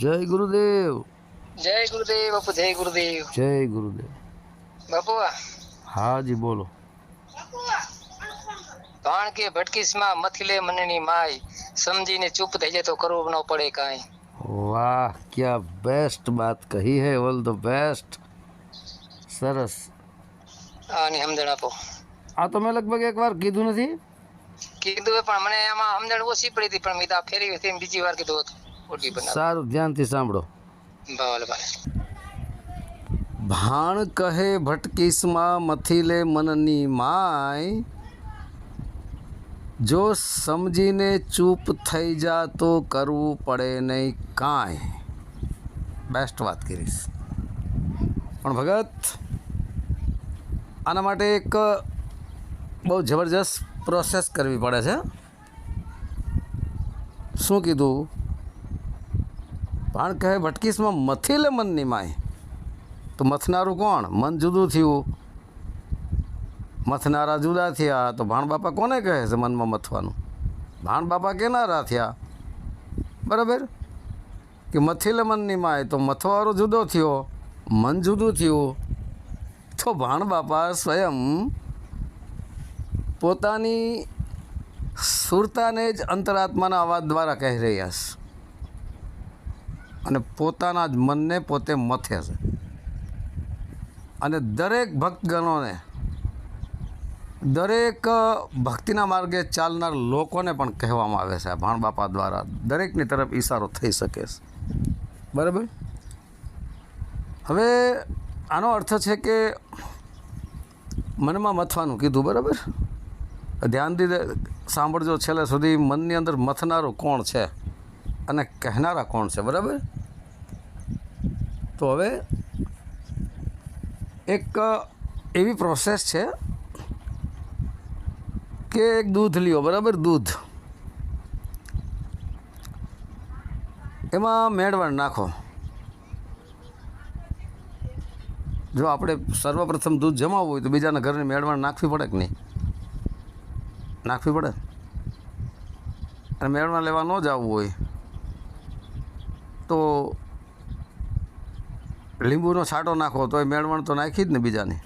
જય ગુરુદેવ જય ગુરુદેવ બાપુ જય ગુરુદેવ જય ગુરુદેવ બાપુ હા જી બોલો ભાણ કે ભટકીસમાં મથીલે મનની માય સમજીને ચૂપ થઈ જાય તો કરવું ન પડે કાંઈ વાહ क्या बेस्ट बात कही है ऑल ધ બેસ્ટ સરસ આની સમજણ આપો આ તો મેં લગભગ એકવાર કીધું નથી કીધું એ પણ મને એમાં સમજણ ઓછી પડી હતી પણ મેં તો આ ફેરવી હતી ને બીજી વાર કીધું હતું બનાવ. સારું ધ્યાનથી સાંભળો. ભલે ભલે. ભાણ કહે ભટકીસમાં મથીલે મનની માય. જો સમજીને ચૂપ થઈ જા તો કરવું પડે નહીં કાંઈ. બેસ્ટ વાત કરીશ પણ ભગત આના માટે એક બહુ જબરજસ્ત પ્રોસેસ કરવી પડે છે. શું કીધું? ભાણ કહે ભટકીશમાં મથીલે મનની માય તો મથનારું કોણ? મન જુદું થયું. મથનારા જુદા થયા. તો ભાણ બાપા કોને કહે છે મનમાં મથવાનું? ભાણ બાપા કેનારા થયા? બરાબર? કે મથીલે મનની માય તો મથવારો જુદો થયો. મન જુદું થયું. તો ભાણ બાપા સ્વયં પોતાની સુરતાને જ અંતરાત્માના અવાજ દ્વારા કહી રહ્યા છે. અને પોતાના જ મનને પોતે મથે છે. અને દરેક ભક્તગણોને, દરેક ભક્તિના માર્ગે ચાલનાર લોકોને પણ કહેવામાં આવે છે ભાણ બાપા દ્વારા, દરેકની તરફ ઈશારો થઈ શકે છે. બરાબર? હવે આનો અર્થ છે કે મનમાં મથવાનું કીધું, બરાબર? ધ્યાનથી સાંભળજો, છેલ્લે સુધી મનની અંદર મથનારું કોણ છે? અને કહેનારા કોણ છે, બરાબર? તો હવે એક એવી પ્રોસેસ છે કે એક દૂધ લ્યો, બરાબર? દૂધ. એમાં મેળવણ નાખો. જો આપણે સર્વપ્રથમ દૂધ જમાવવું હોય તો બીજાના ઘરની મેળવણ નાખવી પડે કે નહીં? નાખવી પડે? અને મેળવણ લેવા ન જવું હોય તો લીંબુનો છાંટો નાખો તો એ મેળવણ તો નાખી જ ને બીજાની.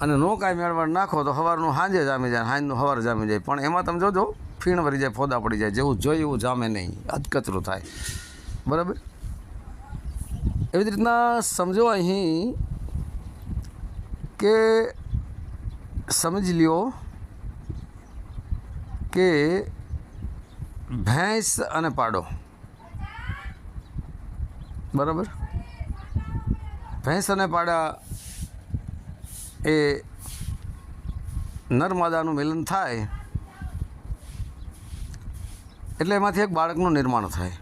અને નો કાંઈ મેળવણ નાખો તો સવારનું સાંજે જામી જાય સાંજનું સવાર જામી જાય. પણ એમાં તમે જોજો, ફીણ વરી જાય, ફોદા પડી જાય, જેવું જોઈએ એવું જામે નહીં. અધકચરું થાય. બરાબર? એવી જ રીતના સમજો અહીં કે સમજી લ્યો કે ભેંસ અને પાડો. બરાબર? ભેંસ અને પાડા એ નર્મદાનું મિલન થાય એટલે એમાંથી એક બાળકનું નિર્માણ થાય.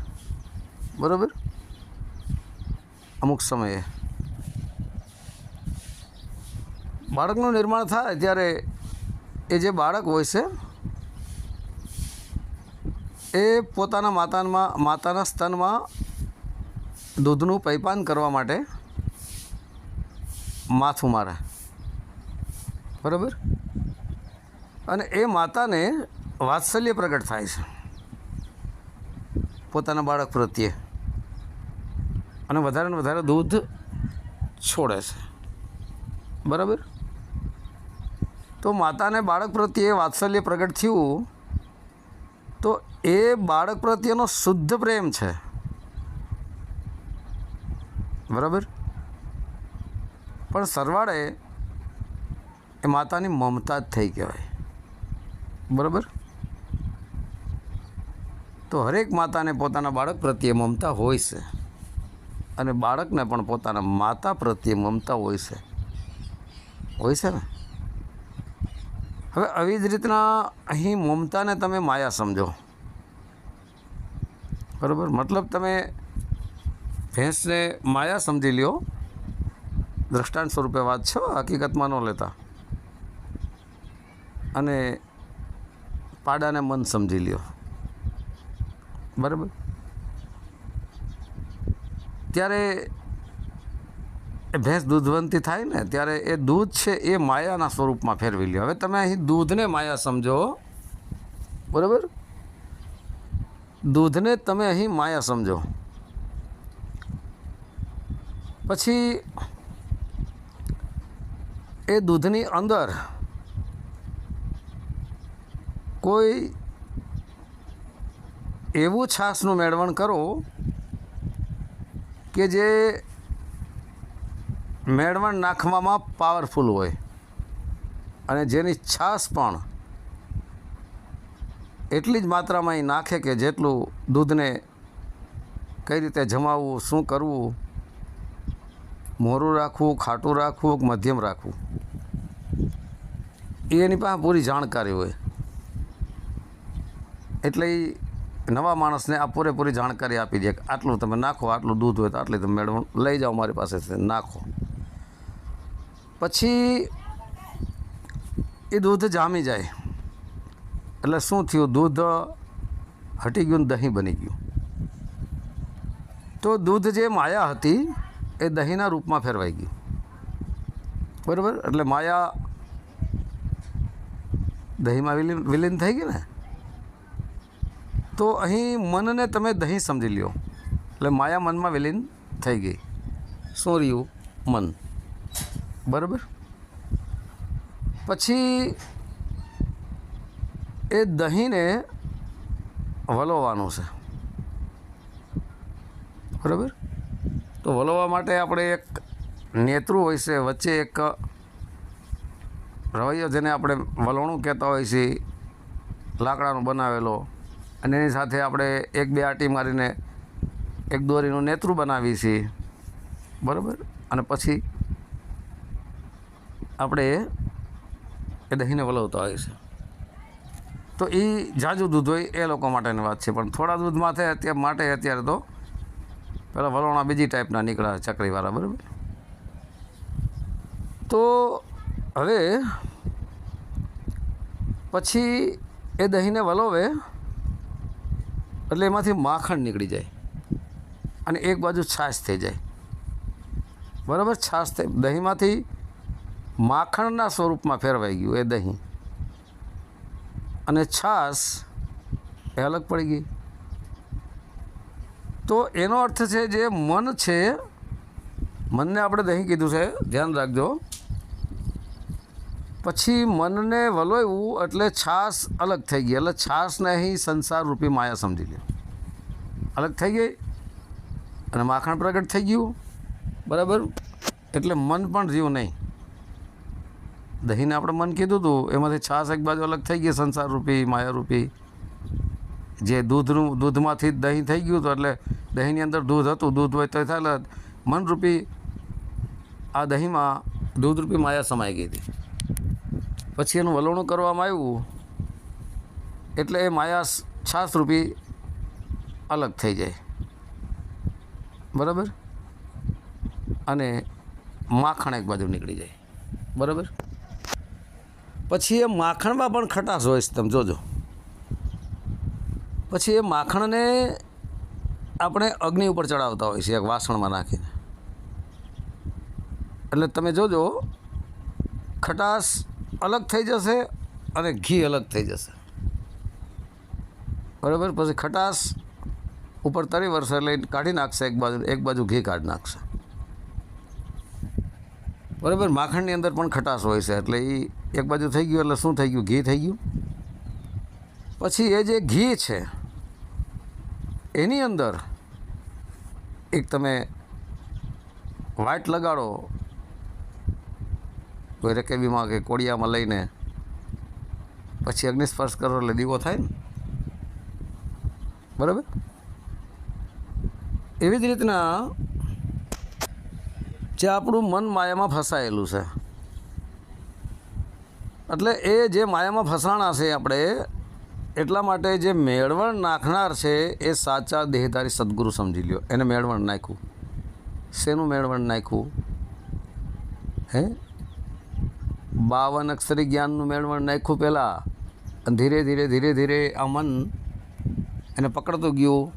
બરાબર? અમુક સમયે. બાળકનું નિર્માણ થાય ત્યારે એ જે બાળક હોય છે, એ પોતાના માતામાં માતાના સ્તનમાં દૂધનું પૈપાન કરવા માટે માથું મારે. બરાબર? અને એ માતાને વાત્સલ્ય પ્રગટ થાય છે. પોતાના બાળક પ્રત્યે. અને વધારે ને વધારે દૂધ છોડે છે. બરાબર? તો માતાને બાળક પ્રત્યે વાત્સલ્ય પ્રગટ થયું તો એ બાળક પ્રત્યેનો શુદ્ધ પ્રેમ છે. બરાબર? પણ સરવાળે એ માતાની મમતા જ થઈ કહેવાય. બરાબર? તો હરેક માતાને પોતાના બાળક પ્રત્યે મમતા હોય છે. અને બાળકને પણ પોતાના માતા પ્રત્યે મમતા હોય છે. હોય છે ને? હવે આવી જ રીતના અહીં મમતાને તમે માયા સમજો. બરાબર? મતલબ તમે ભેંસને માયા સમજી લ્યો. દ્રષ્ટાંત સ્વરૂપે વાત છે હકીકતમાં ન લેતા. અને પાડાને મન સમજી લ્યો. બરાબર? ત્યારે ભેંસ દૂધવંતી થાય ને, ત્યારે એ દૂધ છે એ માયાના સ્વરૂપમાં ફેરવી લ્યો. હવે તમે અહીં દૂધને માયા સમજો બરાબર? દૂધને તમે અહીં માયા સમજો. પછી એ દૂધની અંદર કોઈ એવું છાશનું મેળવણ કરો કે જે મેળવણ નાખવામાં પાવરફુલ હોય અને જેની છાશ પણ એટલી જ માત્રામાં એ નાખે કે જેટલું દૂધને કઈ રીતે જમાવવું, શું કરવું મોરું રાખવું, ખાટું રાખવું, કે મધ્યમ રાખવું? એ એની પાસે પૂરી જાણકારી હોય. એટલે નવા માણસને આ પૂરેપૂરી જાણકારી આપી દે કે આટલું તમે નાખો, આટલું દૂધ હોય તો આટલી તમે મેળવણ લઈ જાઓ મારી પાસેથી, નાખો. પછી એ દૂધ જામી જાય. એટલે શું થયું? દૂધ હટી ગયું દહીં બની ગયું. તો દૂધ જે માયા હતી એ દહીંના રૂપમાં ફેરવાઈ ગયું. બરાબર? એટલે માયા દહીંમાં વિલીન વિલીન થઈ ગઈ ને? તો અહીં મનને તમે દહીં સમજી લ્યો. એટલે માયા મનમાં વિલીન થઈ ગઈ. શું રહ્યું? મન. બરાબર? પછી એ દહીંને વલોવાનું છે. બરાબર? તો વલોવા માટે આપણે એક નેતૃ હોય છે, વચ્ચે એક રવૈયો જેને આપણે વલોણું કહેતા હોય છે, લાકડાનો બનાવેલો. અને એની સાથે આપણે એક બે આટી મારીને એક દોરીનું નેતૃ બનાવીએ છીએ. બરાબર? અને પછી આપણે એ દહીંને વલવતા હોય છે તો એ જાજુ દૂધ હોય એ લોકો માટેની વાત છે, પણ થોડા દૂધ માથે અત્યારે માટે અત્યારે તો પેલા વલોણા બીજી ટાઈપના નીકળ્યા ચકરીવાળા, બરાબર? તો હવે પછી એ દહીંને વલોવે, એટલે એમાંથી માખણ નીકળી જાય અને એક બાજુ છાશ થઈ જાય. બરાબર? છાશ થઈ, દહીંમાંથી માખણના સ્વરૂપમાં ફેરવાઈ ગયું એ દહીં. અને છાશ એ અલગ પડી ગઈ. તો એનો અર્થ છે જે મન છે, મનને આપણે દહીં કીધું છે, ધ્યાન રાખજો. પછી મનને વલોયવું એટલે છાશ અલગ થઈ ગઈ, એટલે છાશને અહીં સંસાર રૂપી માયા સમજી લે અલગ થઈ ગઈ અને માખણ પ્રગટ થઈ ગયું, બરાબર? એટલે મન પણ રહ્યું નહીં. દહીંને આપણે મન કીધું હતું એમાંથી છાશ એક બાજુ અલગ થઈ ગઈ સંસાર રૂપી માયા રૂપી જે દૂધનું દૂધમાંથી જ દહીં થઈ ગયું હતું એટલે દહીંની અંદર દૂધ હતું, દૂધ હોય તો થાય મનરૂપી આ દહીંમાં દૂધરૂપી માયા સમાઈ ગઈ હતી. પછી એનું વલોણું કરવામાં આવ્યું એટલે એ માયા છાશરૂપી અલગ થઈ જાય. બરાબર? અને માખણ એક બાજુ નીકળી જાય. બરાબર? પછી એ માખણમાં પણ ખટાશ હોય છે, તમે જોજો. પછી એ માખણને આપણે અગ્નિ ઉપર ચડાવતા હોય છે, એક વાસણમાં નાખીને. એટલે તમે જોજો, ખટાશ અલગ થઈ જશે અને ઘી અલગ થઈ જશે. બરાબર? પછી ખટાશ ઉપર તરી વર્ષે એટલે કાઢી નાખશે, એક બાજુ એક બાજુ ઘી કાઢી નાખશે. બરાબર? માખણની અંદર પણ ખટાશ હોય છે, એટલે એ એક બાજુ થઈ ગયું, એટલે શું થઈ ગયું? ઘી થઈ ગયું. પછી એ જે ઘી છે એની અંદર એક તમે વાઇટ લગાડો, કોઈ રકેબીમાં કે કોડિયામાં લઈને પછી અગ્નિસ્પર્શ કરો એટલે દીવો થાય ને? બરાબર? એવી જ રીતના જે આપણું મન માયામાં ફસાયેલું છે. એટલે એ જે માયામાં ફસાણા છે આપણે એટલા માટે જે મેળવણ નાખનાર છે, એ સાચા દેહધારી સદગુરુ સમજી લ્યો. એને મેળવણ નાખ્યું. શેનું મેળવણ નાખ્યું? હે? બાવન અક્ષરી જ્ઞાનનું મેળવણ નાખ્યું પહેલાં. અને ધીરે ધીરે ધીરે ધીરે આ મન એને પકડતું ગયું.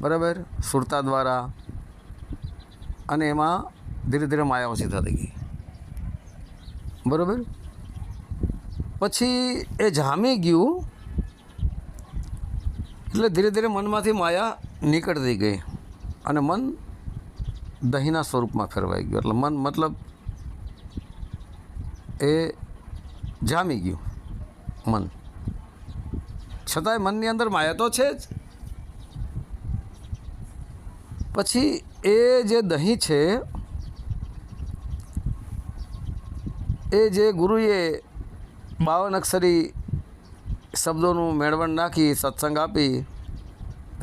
બરાબર? સુરતા દ્વારા. અને એમાં ધીરે ધીરે માયા ઓછી થતી ગઈ. બરાબર? પછી એ જામી ગયું, એટલે ધીરે ધીરે મનમાંથી માયા નીકળતી ગઈ અને મન દહીંના સ્વરૂપમાં ફેરવાઈ ગયું. એટલે મન મતલબ એ જામી ગયું, મન. છતાંય મનની અંદર માયા તો છે જ. પછી એ જે દહીં છે, એ જે ગુરુએ બાવન અક્ષરી શબ્દોનું મેળવણ નાખી, સત્સંગ આપી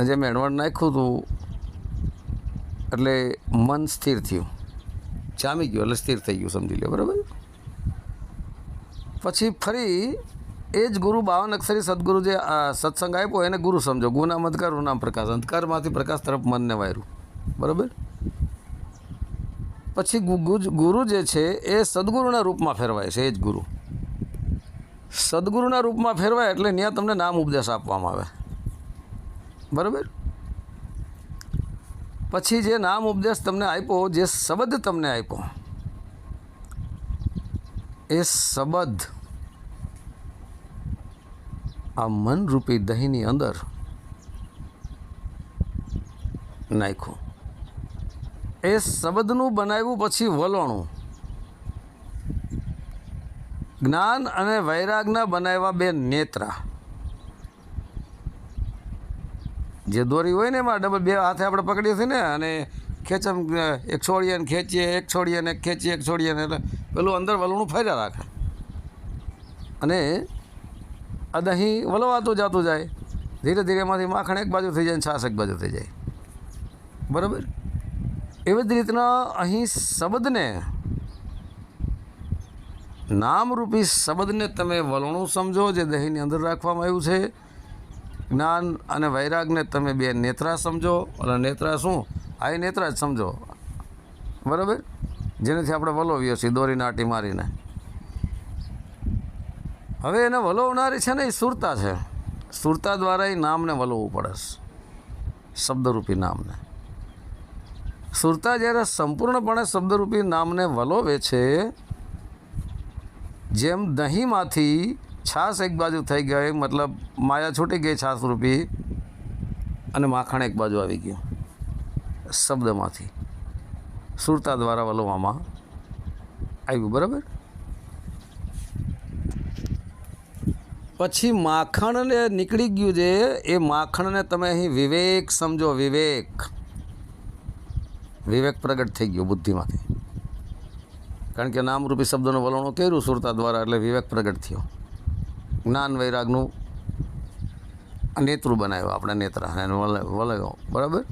જે મેળવણ નાખ્યું હતું, એટલે મન સ્થિર થયું. જામી ગયું, એટલે સ્થિર થઈ ગયું, સમજી લે, બરાબર? પછી ફરી એ જ ગુરુ બાવન અક્ષરી સદગુરુ જે સત્સંગ આપ્યો, એને ગુરુ સમજો. ગુનામ અંધકાર નામ પ્રકાશ. અંધકારમાંથી પ્રકાશ તરફ મનને વાયરું. બરાબર? પછી ગુરુ જે છે, એ સદગુરુના રૂપમાં ફેરવાય છે, એ જ ગુરુ. સદગુરુના રૂપમાં ફેરવાય એટલે ત્યાં તમને નામ ઉપદેશ આપવામાં આવે. બરાબર? પછી જે નામ ઉપદેશ તમને આપ્યો, જે શબ્દ તમને આપ્યો, એ શબ્દ આ મનરૂપી દહીંની અંદર નાખ્યું. એ શબ્દનું બનાવ્યું પછી વલણું. જ્ઞાન અને વૈરાગના બનાવ્યા બે નેત્રા. જે દોરી હોય ને એમાં ડબલ બે હાથે આપણે પકડીએ છીએ ને, અને ખેંચમ એક છોડીએ ખેંચીએ, એક છોડીએ ને ખેંચીએ, એક છોડીએ ને એટલે પેલું અંદર વલણું ફર્યા રાખે. અને આ દહીં વલવાતું જતું જાય. ધીરે ધીરે એમાંથી માખણ એક બાજુ થઈ જાય ને છાશ એક બાજુ થઈ જાય. બરાબર? એવી જ રીતના અહીં શબ્દને નામરૂપી શબ્દને તમે વલણું સમજો જે દહીંની અંદર રાખવામાં આવ્યું છે. જ્ઞાન અને વૈરાગને તમે બે નેત્રા સમજો. અને નેત્રા શું? આ એ નેત્રા જ સમજો. બરાબર? જેનાથી આપણે વલોવીએ છીએ દોરી નાટી મારીને. હવે એને વલોવનારી છે ને એ સુરતા છે. સુરતા દ્વારા એ નામને વલવવું પડે છે. શબ્દરૂપી નામને. સુરતા જ્યારે સંપૂર્ણપણે શબ્દરૂપી નામને વલોવે છે જેમ દહીંમાંથી છાશ એક બાજુ થઈ ગઈ, મતલબ માયા છૂટી ગઈ છાશ રૂપી અને માખણ એક બાજુ આવી ગયું શબ્દમાંથી. સુરતા દ્વારા વલોવામાં આવ્યું, બરાબર? પછી માખણને નીકળી ગયું છે એ માખણને તમે અહીં વિવેક સમજો, વિવેક. વિવેક પ્રગટ થઈ ગયો બુદ્ધિમાંથી. કારણ કે નામરૂપી શબ્દોનું વલણો કર્યું સુરતા દ્વારા એટલે વિવેક પ્રગટ થયો. જ્ઞાન વૈરાગનું નેતૃ બનાવ્યો આપણે નેત્રા અને વલયો બરાબર?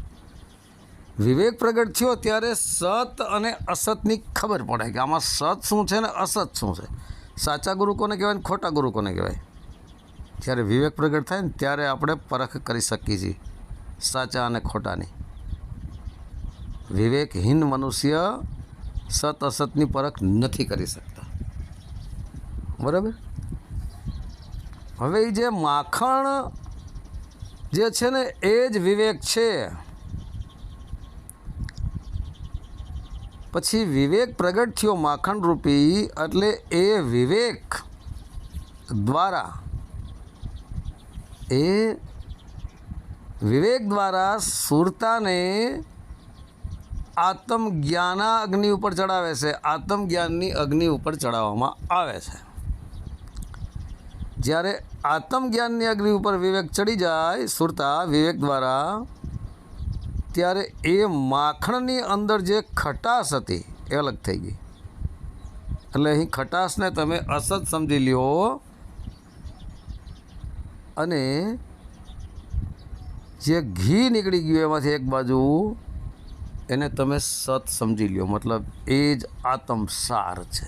વિવેક પ્રગટ થયો ત્યારે સત અને અસતની ખબર પડે કે આમાં સત શું છે ને અસત શું છે? સાચા ગુરુ કોને કહેવાય ને ખોટા ગુરુ કોને કહેવાય? જ્યારે વિવેક પ્રગટ થાય ને ત્યારે આપણે પરખ કરી શકીએ છીએ સાચા અને ખોટાની. વિવેકહીન મનુષ્ય સત અસતની પરખ નથી કરી શકતા. બરાબર? હવે જે માખણ જે છે ને, એ જ વિવેક છે. પછી વિવેક પ્રગટ થયો માખણ રૂપી એટલે એ વિવેક દ્વારા, એ વિવેક દ્વારા સુરતાને આત્મજ્ઞાના અગ્નિ ઉપર ચડાવે છે. આત્મજ્ઞાનની અગ્નિ ઉપર ચડાવવામાં આવે છે. જ્યારે આત્મજ્ઞાનની અગ્નિ ઉપર વિવેક ચડી જાય, સુરતા વિવેક દ્વારા, ત્યારે એ માખણની અંદર જે ખટાશ હતી એ અલગ થઈ ગઈ. એટલે અહીં ખટાશને તમે અસત સમજી લ્યો. અને જે ઘી નીકળી ગયું એમાંથી એક બાજુ એને તમે સત સમજી લ્યો. મતલબ એ જ આત્મસાર છે.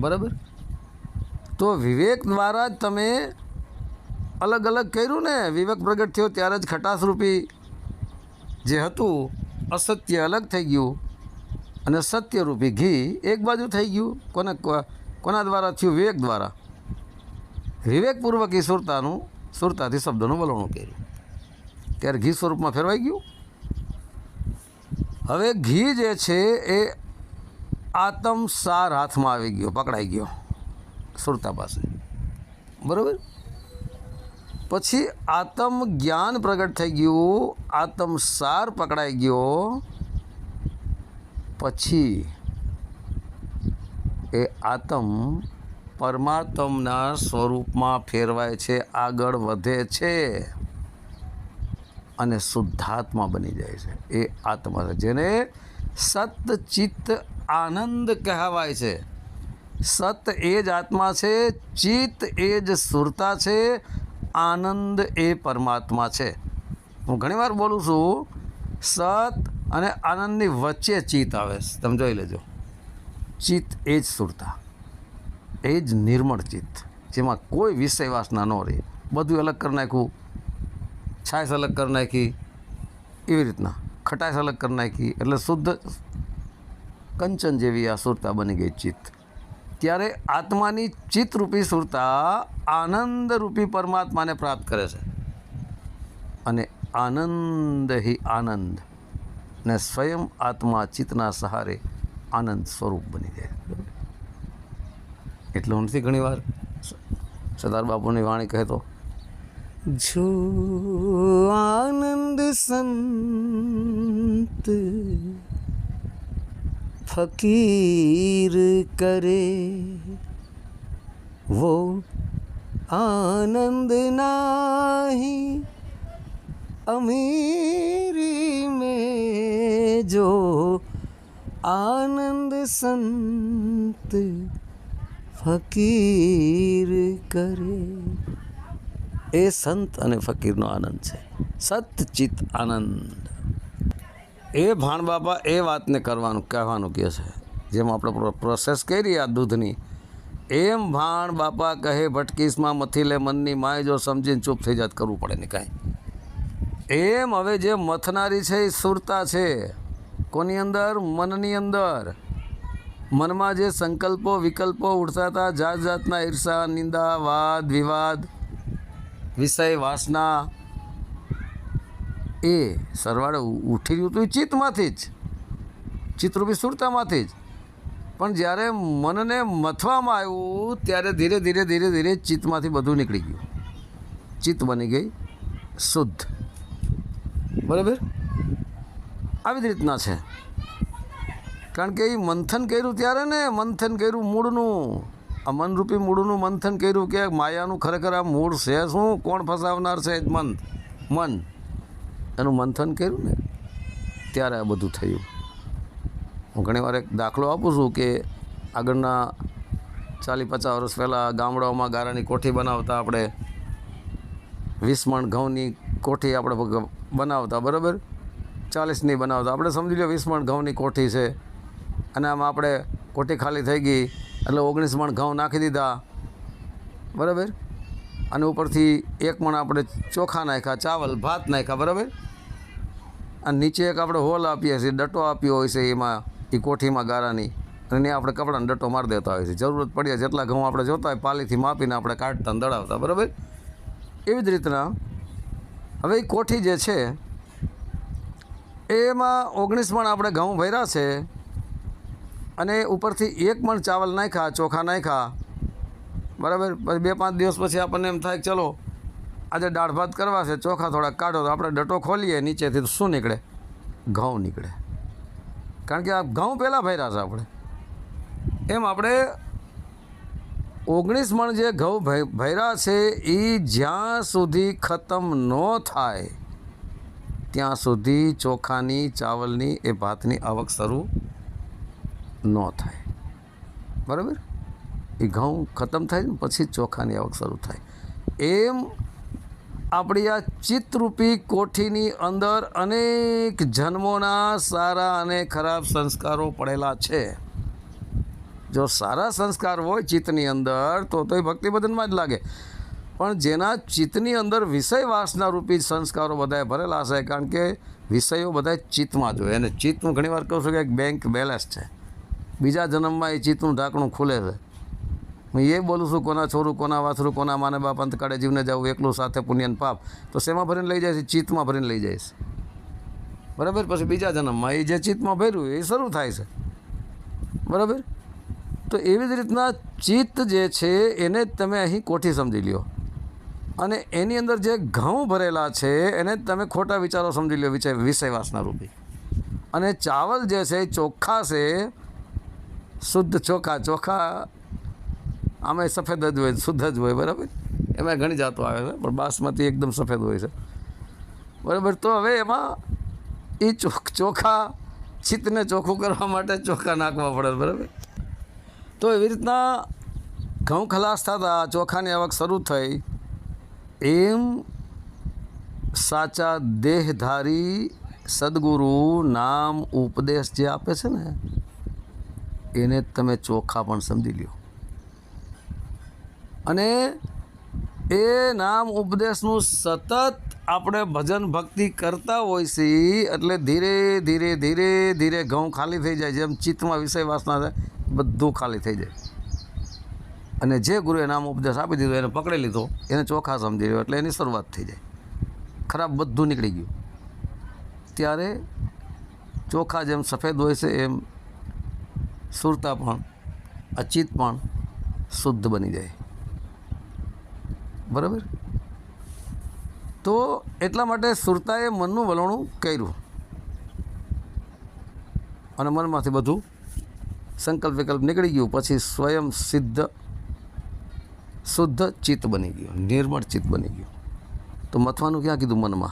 બરાબર? તો વિવેક દ્વારા જ તમે અલગ અલગ કર્યું ને? વિવેક પ્રગટ થયો ત્યારે જ ખટાશરૂપી જે હતું, અસત્ય અલગ થઈ ગયું અને સત્યરૂપી ઘી એક બાજુ થઈ ગયું. કોને કોના દ્વારા થયું? વિવેક દ્વારા. વિવેકપૂર્વક એ સુરતાનું, સુરતાથી શબ્દોનું વલણું કર્યું. ત્યારે ઘી સ્વરૂપમાં ફેરવાઈ ગયું? હવે ઘી જે છે એ આતમસાર હાથમાં આવી ગયો, પકડાઈ ગયો, સુરતા પાસે. બરાબર? પછી આત્મ જ્ઞાન પ્રગટ થઈ ગયું, આત્મ સાર પકડાઈ ગયો, પછી એ આત્મ પરમાત્મના સ્વરૂપમાં ફેરવાય છે, આગળ વધે છે. અને શુદ્ધાત્મા બની જાય છે. એ આત્મા છે, જેને સત ચિત્ત આનંદ કહેવાય છે. સત એ જ આત્મા છે, ચિત્ત એ જ સુરતા છે, આનંદ એ પરમાત્મા છે. હું ઘણીવાર બોલું છું, સત અને આનંદની વચ્ચે ચિત્ત આવે છે. તમે જોઈ લેજો. ચિત્ત એ જ સુરતા, એ જ નિર્મળ ચિત્ત, જેમાં કોઈ વિષય વાસના ન રહે. બધું અલગ કરી નાખ્યું. છાશ અલગ કરી નાખી. એવી રીતના ખટાશ અલગ કરી નાખી. એટલે શુદ્ધ કંચન જેવી આ સુરતા બની ગઈ ચિત્ત. ત્યારે આત્માની ચિત્તરૂપી સુરતા આનંદરૂપી પરમાત્માને પ્રાપ્ત કરે છે. અને આનંદ હિ આનંદ ને સ્વયં આત્મા ચિત્તના સહારે આનંદ સ્વરૂપ બની જાય? એટલે હું નથી ઘણીવાર? સરદાર બાપુની વાણી કહેતો જો આનંદ સંત ફકીર કરે વો આનંદ નાહી અમીરી મેં જો આનંદ સંત ફકીર કરે એ સંત અને ફકીરનો આનંદ છે. સતચિત આનંદ. એ ભાણ બાપા એ વાતને કરવાનું, કહેવાનું કહે છે. જેમ આપણે પ્રોસેસ કરી આ દૂધની, એમ ભાણ બાપા કહે, ભટકીસમાં મથી લે મનની માય, જો સમજીને ચૂપ થઈ જાત કરવું પડે ને કાંઈ. એમ હવે જે મથનારી છે એ સુરતા છે. કોની અંદર? મનની અંદર. મનમાં જે સંકલ્પો, વિકલ્પો ઉઠતા હતા, જાત જાતના ઈર્ષા, નિંદા, વાદ, વિવાદ વિષય વાસના એ સરવાળે ઉઠી રહ્યું હતું ચિત્તમાંથી જ. ચિત્તરૂપી સુરતામાંથી જ. પણ જ્યારે મનને મથવામાં આવ્યું, ત્યારે ધીરે ધીરે ધીરે ધીરે ચિત્તમાંથી બધું નીકળી ગયું. ચિત્ત બની ગઈ શુદ્ધ. બરાબર? આવી જ રીતના છે. કારણ કે એ મંથન કર્યું ત્યારે ને મંથન કર્યું મૂળનું. મનરૂપી મૂળનું મંથન કર્યું કે માયાનું ખરેખર આ મૂળ છે શું? કોણ ફસાવનાર છે મન મન. એનું મંથન કર્યું ને, ત્યારે આ બધું થયું. હું ઘણીવાર એક દાખલો આપું છું કે આગળના ચાલીસ પચાસ વર્ષ પહેલાં ગામડાઓમાં ગારાની કોઠી બનાવતા આપણે વીસ મણ ઘઉંની કોઠી આપણે બનાવતા, બરાબર? ચાલીસની બનાવતા. આપણે સમજી લો વીસ મણ ઘઉંની કોઠી છે, અને આમાં આપણે કોઠી ખાલી થઈ ગઈ એટલે ઓગણીસ મણ ઘઉં નાખી દીધા. બરાબર? અને ઉપરથી એક મણ આપણે ચોખા નાખ્યા, ચાવલ, ભાત નાખ્યા, બરાબર? અને નીચે એક આપણે હોલ આપીએ છીએ, ડટો આપ્યો હોય છે એમાં એ કોઠીમાં ગારાની. અને આપણે કપડાને ડટો મારી દેતા હોય છે. જરૂરત પડીએ જેટલા ઘઉં આપણે જોતા હોય પાલીથી માપીને આપણે કાઢતા દળાવતા, બરાબર? એવી જ રીતના હવે એ કોઠી જે છે, એમાં ઓગણીસ મણ આપણે ઘઉં ભર્યા છે અને ઉપરથી એક મણ ચાવલ નાખ્યા, ચોખા નાખ્યા. બરાબર? પછી બે પાંચ દિવસ પછી આપણને એમ થાય કે ચલો, આજે દાળ ભાત કરવા છે, ચોખા થોડાક કાઢો તો આપણે ડટો ખોલીએ, નીચેથી તો શું નીકળે? ઘઉં નીકળે. કારણ કે આ ઘઉં પહેલાં ભર્યા છે આપણે. એમ આપણે ઓગણીસ મણ જે ઘઉં ભર્યા છે એ જ્યાં સુધી ખતમ ન થાય, ત્યાં સુધી ચોખાની, ચાવલની એ ભાતની આવક શરૂ ન થાય. બરાબર? એ ઘઉં ખતમ થાય ને પછી ચોખાની આવક શરૂ થાય. એમ આપણી આ ચિત્તરૂપી કોઠીની અંદર અનેક જન્મોના સારા અને ખરાબ સંસ્કારો પડેલા છે. જો સારા સંસ્કાર હોય ચિત્તની અંદર, તો તો એ ભક્તિભજનમાં જ લાગે. પણ જેના ચિત્તની અંદર વિષય વાસના રૂપી સંસ્કારો બધાએ ભરેલા છે, કારણ કે વિષયો બધા ચિત્તમાં જોઈએ અને ચિત્ત હું ઘણીવાર કહું છું કે એક બેંક બેલેન્સ છે. બીજા જન્મમાં એ ચિત્તનું ઢાંકણું ખુલે છે. હું એ બોલું છું, કોના છોરું, કોના વાસરું કોના માને બાપ અંતકાળે જીવને જાવું, એકલું સાથે પુણ્યન પાપ. તો શેમાં ભરીને લઈ જાય છે? ચિત્તમાં ભરીને લઈ જાય છે. બરાબર? પછી બીજા જન્મમાં એ જે ચિત્તમાં ભર્યું, એ શરૂ થાય છે. બરાબર? તો એવી જ રીતના ચિત્ત જે છે, એને તમે અહીં કોઠી સમજી લ્યો. અને એની અંદર જે ઘઉં ભરેલા છે, એને તમે ખોટા વિચારો સમજી લો વિષય વાસના રૂપી. અને ચાવલ જે છે ચોખ્ખા છે શુદ્ધ ચોખા ચોખા આમે સફેદ જ હોય, શુદ્ધ જ હોય, બરાબર? એમાં ઘણી જાતો આવે છે, પણ બાસમતી એકદમ સફેદ હોય છે. બરાબર? તો હવે એમાં એ ચોખ ચિત્તને ચોખ્ખું કરવા માટે ચોખા નાખવા પડે, બરાબર? તો એવી રીતના ઘઉં ખલાસ થતા ચોખાની આવક શરૂ થઈ. એમ સાચા દેહધારી સદગુરુ નામ ઉપદેશ જે આપે છે ને એને તમે ચોખા પણ સમજી લ્યો. અને એ નામ ઉપદેશનું સતત આપણે ભજન ભક્તિ કરતા હોય છે, એટલે ધીરે ધીરે ધીરે ધીરે ઘઉં ખાલી થઈ જાય, જેમ ચિત્તમાં વિષય વાસના થાય, બધું ખાલી થઈ જાય. અને જે ગુરુએ નામ ઉપદેશ આપી દીધો, એને પકડી લીધો, એને ચોખા સમજી લ્યો, એટલે એની શરૂઆત થઈ જાય. ખરાબ બધું નીકળી ગયું. ત્યારે ચોખા જેમ સફેદ હોય છે, એમ સુરતા પણ, અચિત પણ શુદ્ધ બની જાય. બરાબર? તો એટલા માટે સુરતાએ મનનું વલણું કર્યું. અને મનમાંથી બધું સંકલ્પ વિકલ્પ નીકળી ગયું. પછી સ્વયં સિદ્ધ, શુદ્ધ ચિત્ત બની ગયું. નિર્મળ ચિત્ત બની ગયું. તો મથવાનું ક્યાં કીધું મનમાં?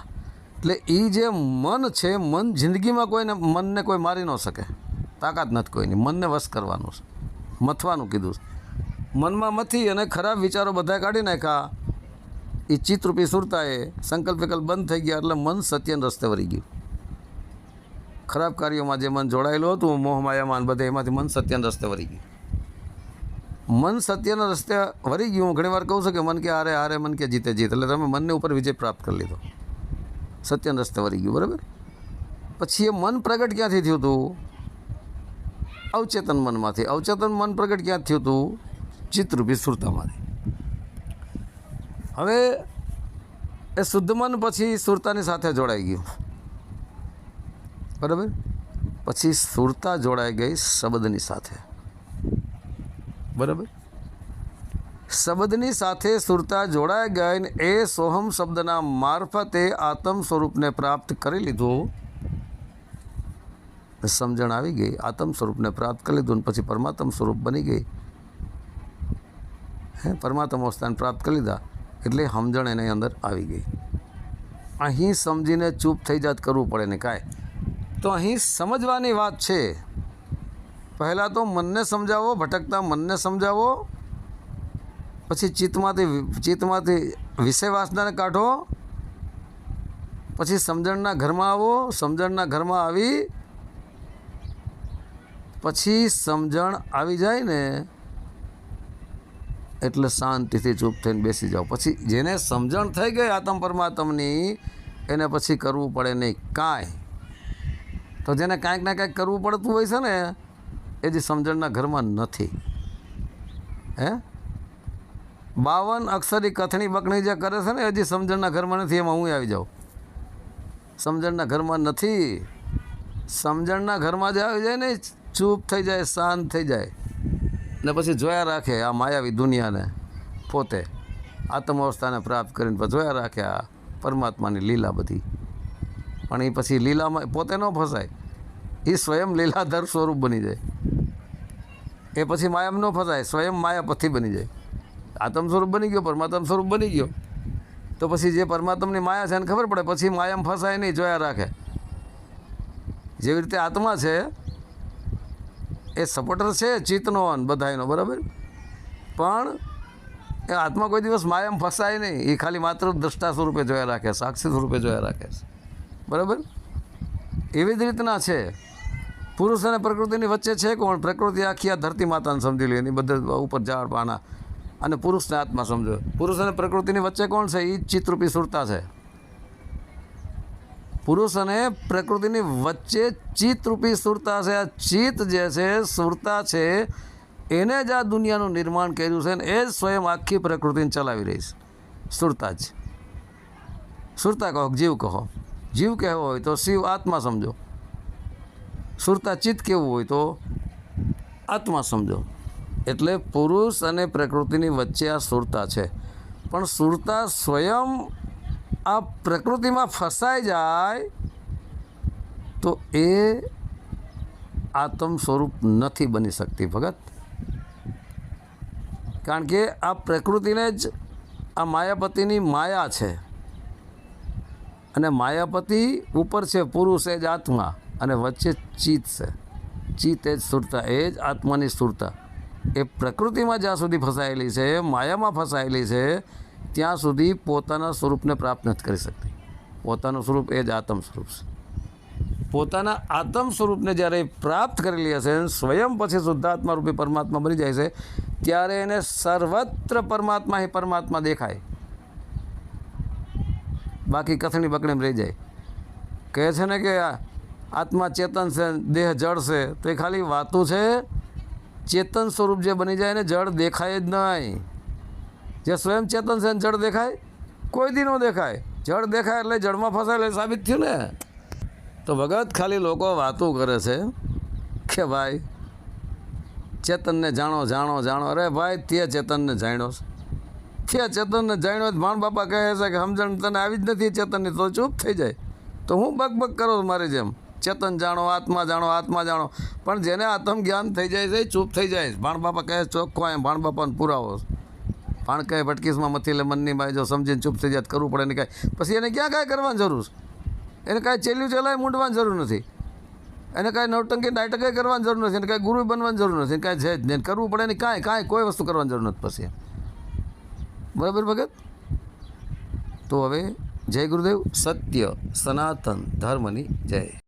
એટલે એ જે મન છે, મન જિંદગીમાં કોઈને, મનને કોઈ મારી ન શકે. તાકાત નથી કોઈની. મનને વશ કરવાનું છે. મથવાનું કીધું છે. મનમાં મથી અને ખરાબ વિચારો બધા કાઢી નાખ્યા. એ ચિત્તરૂપી સુરતાએ સંકલ્પ વિકલ્પ બંધ થઈ ગયા એટલે મન સત્યના રસ્તે વળી ગયું. ખરાબ કાર્યોમાં જે મન જોડાયેલું હતું મોહમાયામાં બધે એમાંથી મન સત્યના રસ્તે વળી ગયું. મન સત્યના રસ્તે વળી ગયું. હું ઘણીવાર કહું છું કે મન કે હારે હારે મન કે જીતે, જીત. એટલે તમે મનને ઉપર વિજય પ્રાપ્ત કરી લીધો. સત્યના રસ્તે વળી ગયું, બરાબર? પછી એ મન પ્રગટ ક્યાંથી થયું હતું અવચેતન મનમાંથી. અવચેતન મન પ્રગટ ક્યાં થયું હતું? ચિત્તરૂપી સુરતામાંથી. હવે એ શુદ્ધ મન પછી સુરતાની સાથે જોડાઈ ગયું. બરાબર? પછી સુરતા જોડાઈ ગઈ શબ્દની સાથે. બરાબર? શબ્દની સાથે સુરતા જોડાઈ ગઈ ને એ સોહમ શબ્દના મારફતે આત્મ સ્વરૂપને પ્રાપ્ત કરી લીધું. સમજણ આવી ગઈ. આત્મ સ્વરૂપને પ્રાપ્ત કરી લીધું અને પછી પરમાત્મ સ્વરૂપ બની ગઈ. હે, પરમાત્મ અવસ્થાને પ્રાપ્ત કરી લીધા એટલે સમજણ એની અંદર આવી ગઈ. અહીં સમજીને ચૂપ થઈ જાત કરવું પડે ને કાંઈ. તો અહીં સમજવાની વાત છે. પહેલાં તો મનને સમજાવો, ભટકતા મનને સમજાવો, પછી ચિત્તમાંથી ચિત્તમાંથી વિષય વાસનાને કાઢો, પછી સમજણના ઘરમાં આવો, સમજણના ઘરમાં આવી પછી સમજણ આવી જાય ને, એટલે શાંતિથી ચૂપ થઈને બેસી જાઓ. પછી જેને સમજણ થઈ ગઈ આત્મ પરમાત્મની, એને પછી કરવું પડે નહીં. કાંઈ. તો જેને કાંઈક ને કાંઈક કરવું પડતું હોય છે ને, એ જે સમજણના ઘરમાં નથી. હે? બાવન અક્ષરી કથણી બકણી જે કરે છે ને હજી સમજણના ઘરમાં નથી, એમાં હું આવી જાઉં. સમજણના ઘરમાં નથી. સમજણના ઘરમાં જે આવી જાય ને ચૂપ થઈ જાય, શાંત થઈ જાય. ને પછી જોયા રાખે આ માયાવી દુનિયાને પોતે આત્મ અવસ્થાને પ્રાપ્ત કરીને પછી જોયા રાખે આ પરમાત્માની લીલા બધી. પણ એ પછી લીલામાં પોતે ન ફસાય. એ સ્વયં લીલાધર સ્વરૂપ બની જાય. એ પછી માયામ ન ફસાય, સ્વયં માયાપથી બની જાય. આત્મ સ્વરૂપ બની ગયો, પરમાત્મ સ્વરૂપ બની ગયો. તો પછી જે પરમાત્માની માયા છે એને ખબર પડે, પછી માયામ ફસાય નહીં, જોયા રાખે. જેવી રીતે આત્મા છે એ સપોર્ટર છે ચિત્તનો અને બધાયનો, બરાબર? પણ એ આત્મા કોઈ દિવસ માયામ ફસાય નહીં. એ ખાલી માત્ર દ્રષ્ટા સ્વરૂપે જોયા રાખે સાક્ષી સ્વરૂપે જોયા રાખે છે. બરાબર? એવી જ રીતના છે. પુરુષ અને પ્રકૃતિની વચ્ચે છે કોણ? પ્રકૃતિ આખી આ ધરતી માતાને સમજી લે, એની બધા ઉપર ઝાડ, પાના. અને પુરુષને આત્મા સમજો. પુરુષ અને પ્રકૃતિની વચ્ચે કોણ છે? એ ચિત્તરૂપી સુરતા છે. પુરુષ અને પ્રકૃતિની વચ્ચે ચિત્તરૂપી સુરતા છે. આ ચિત્ત જે છે, સુરતા છે, એને જ આ દુનિયાનું નિર્માણ કર્યું છે ને એ જ સ્વયં આખી પ્રકૃતિને ચલાવી રહી છે. સુરતા જ. સુરતા કહો, જીવ કહો. જીવ કહેવો હોય તો શિવ આત્મા સમજો. સુરતા ચિત્ત કેવું હોય તો આત્મા સમજો. એટલે પુરુષ અને પ્રકૃતિની વચ્ચે આ સુરતા છે. પણ સુરતા સ્વયં આ પ્રકૃતિમાં ફસાઈ જાય, તો એ આત્મ સ્વરૂપ નથી બની શકતી, ભગત. કારણ કે આ પ્રકૃતિને જ આ માયાપતિની માયા છે. અને માયાપતિ ઉપર છે પુરુષ એ જ આત્મા અને વચ્ચે ચિત્ત છે. ચિત્ત એ જ સુરતા, એ જ આત્માની સુરતા. એ પ્રકૃતિમાં જ્યાં સુધી ફસાયેલી છે, માયામાં ફસાયેલી છે ત્યાં સુધી પોતાના સ્વરૂપને પ્રાપ્ત નથી કરી શકતી. પોતાનું સ્વરૂપ એ જ આત્મ સ્વરૂપ છે. પોતાના આત્મ સ્વરૂપને જ્યારે પ્રાપ્ત કરેલી હશે, સ્વયં પછી શુદ્ધાત્મા રૂપી પરમાત્મા બની જાય છે, ત્યારે એને સર્વત્ર પરમાત્મા એ પરમાત્મા દેખાય. બાકી કથણી બકડીમાં રહી જાય. કહે છે ને કે આત્મા ચેતન છે, દેહ જળ છે, તો એ ખાલી વાતું છે, ચેતન સ્વરૂપ જે બની જાય ને જળ દેખાય જ નહીં. જે સ્વયં ચેતન છે જળ દેખાય? કોઈ દી ન દેખાય. જળ દેખાય એટલે જળમાં ફસાય સાબિત થયું ને? તો ભગત ખાલી લોકો વાતો કરે છે કે ભાઈ, ચેતનને જાણો જાણો જાણો. અરે ભાઈ, તે ચેતનને જાણ્યો છે. તે ચેતનને જાણ્યો ભાણ બાપા કહે છે કે સમજણ તને આવી જ નથી ચેતનની, તો ચૂપ થઈ જાય. તો હું બક બક કરો મારી જેમ. ચેતન જાણો, આત્મા જાણો આત્મા જાણો. પણ જેને આત્મ જ્ઞાન થઈ જાય છે ચૂપ થઈ જાય ભાણ બાપા કહે ચોખ્ખો એમ ભાણ બાપાને પુરાવો ભાણ કહે ભટકીસમાં મથી લે મનની માય જો સમજીને ચૂપ થઈ જાય કરવું પડે ને કાંઈ. પછી એને ક્યાં કાંઈ કરવાની જરૂર છે? એને કાંઈ ચેલ્યું ચલાય મૂંડવાની જરૂર નથી. એને કાંઈ નવટંકી નાટકે કરવાની જરૂર નથી. એને કાંઈ ગુરુ બનવાની જરૂર નથી. કાંઈ છે જ નહીં. કરવું પડે ને કાંઈ કાંઈ કોઈ વસ્તુ કરવાની જરૂર નથી પછી બરાબર ભગત? તો હવે જય ગુરુદેવ. સત્ય, સનાતન ધર્મની જય.